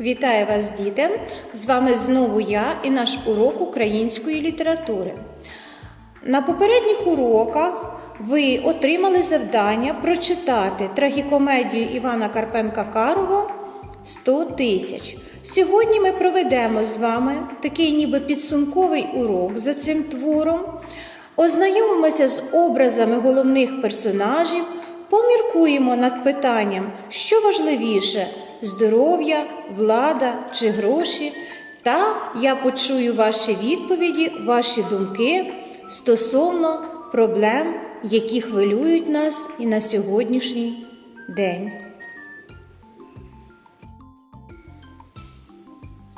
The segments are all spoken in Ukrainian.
Вітаю вас, діти! З вами знову я і наш урок української літератури. На попередніх уроках ви отримали завдання прочитати трагікомедію Івана Карпенка Карого 100 тисяч. Сьогодні ми проведемо з вами такий ніби підсумковий урок за цим твором. Ознайомимося з образами головних персонажів, поміркуємо над питанням, що важливіше здоров'я, влада чи гроші. Та я почую ваші відповіді, ваші думки стосовно проблем, які хвилюють нас і на сьогоднішній день.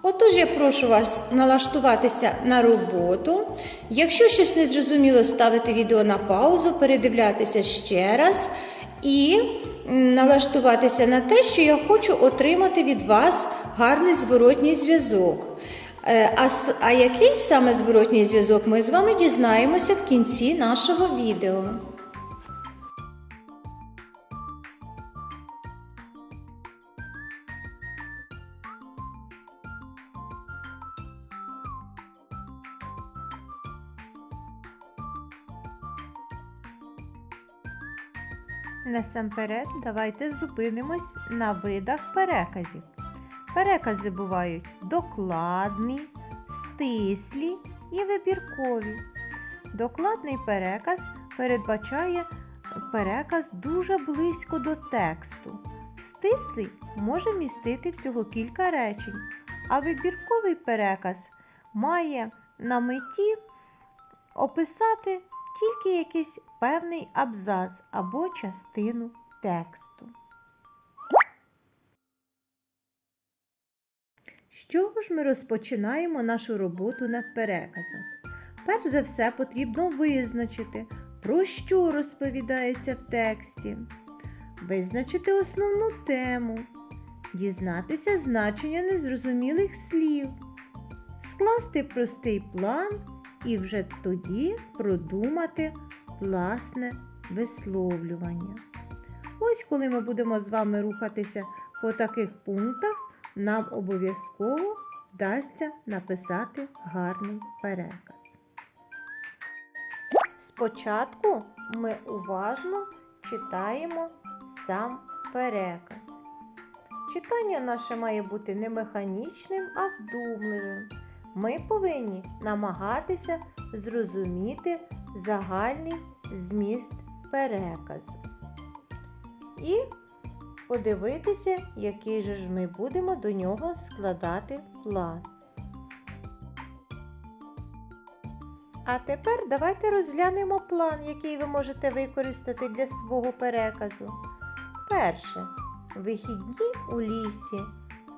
Отож, я прошу вас налаштуватися на роботу. Якщо щось не зрозуміло, ставити відео на паузу, передивлятися ще раз і налаштуватися на те, що я хочу отримати від вас гарний зворотній зв'язок. Е, А, а який саме зворотній зв'язок ми з вами дізнаємося в кінці нашого відео. Насамперед, давайте зупинимось на видах переказів. Перекази бувають докладні, стислі і вибіркові. Докладний переказ передбачає переказ дуже близько до тексту. Стислий може містити всього кілька речень, а вибірковий переказ має на меті описати тільки якийсь певний абзац або частину тексту. З чого ж ми розпочинаємо нашу роботу над переказом? Перш за все потрібно визначити, про що розповідається в тексті, визначити основну тему, дізнатися значення незрозумілих слів, скласти простий план і вже тоді продумати власне висловлювання. Ось коли ми будемо з вами рухатися по таких пунктах, нам обов'язково вдасться написати гарний переказ. Спочатку ми уважно читаємо сам переказ. Читання наше має бути не механічним, а вдумливим. Ми повинні намагатися зрозуміти загальний зміст переказу. І подивитися, який же ж ми будемо до нього складати план. А тепер давайте розглянемо план, який ви можете використати для свого переказу. Перше. Вихідні у лісі.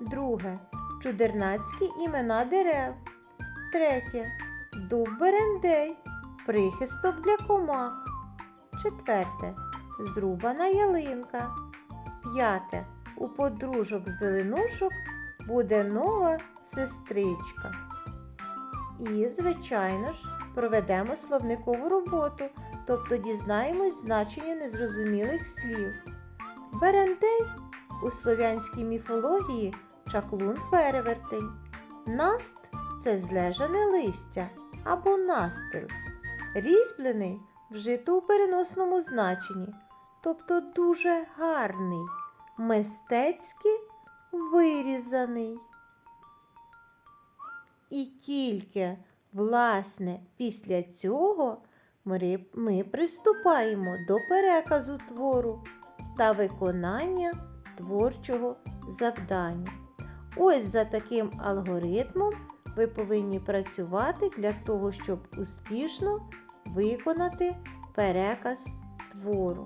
Друге. Чудернацькі імена дерев. Третє. Дуб берендей. Прихисток для комах. Четверте. Зрубана ялинка. П'яте. У подружок зеленушок буде нова сестричка. І, звичайно ж, проведемо словникову роботу, тобто дізнаємось значення незрозумілих слів. Берендей у слов'янській міфології чаклун перевертень. Наст це злежане листя або настил. Різьблений вжито у переносному значенні, тобто дуже гарний, мистецьки вирізаний. І тільки, власне, після цього ми, ми приступаємо до переказу твору та виконання творчого завдання. Ось за таким алгоритмом ви повинні працювати для того, щоб успішно виконати переказ твору.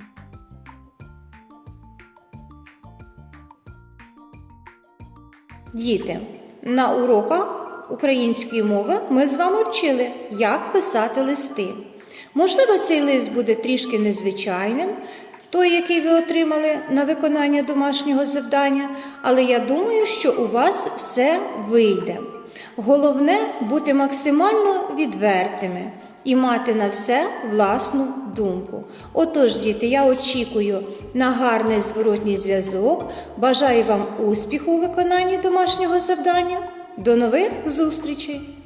Діти, на уроках української мови ми з вами вчили, як писати листи. Можливо, цей лист буде трішки незвичайним, той, який ви отримали на виконання домашнього завдання, але я думаю, що у вас все вийде. Головне бути максимально відвертими і мати на все власну думку. Отож, діти, я очікую на гарний зворотній зв'язок. Бажаю вам успіху у виконанні домашнього завдання. До нових зустрічей!